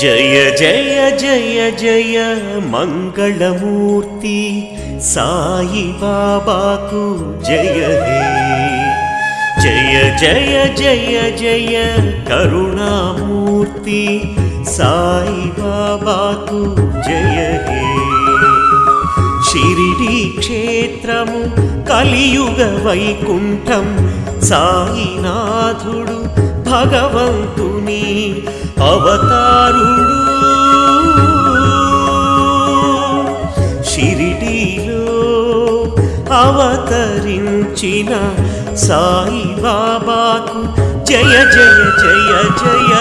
జయ జయ జయ జయ మంగళమూర్తి సాయి బాబాకు జయ హే. జయ జయ జయ జయ కరుణామూర్తి సాయి బాబాకు జయ హే. షిరిడి క్షేత్రము కలియుగ వైకుంఠం సాయినా సాయినాథుడు భగవంతుని అవతారుడు. షిరిడీలో అవతరించిన సాయి బాబాకు జయ జయ జయ జయ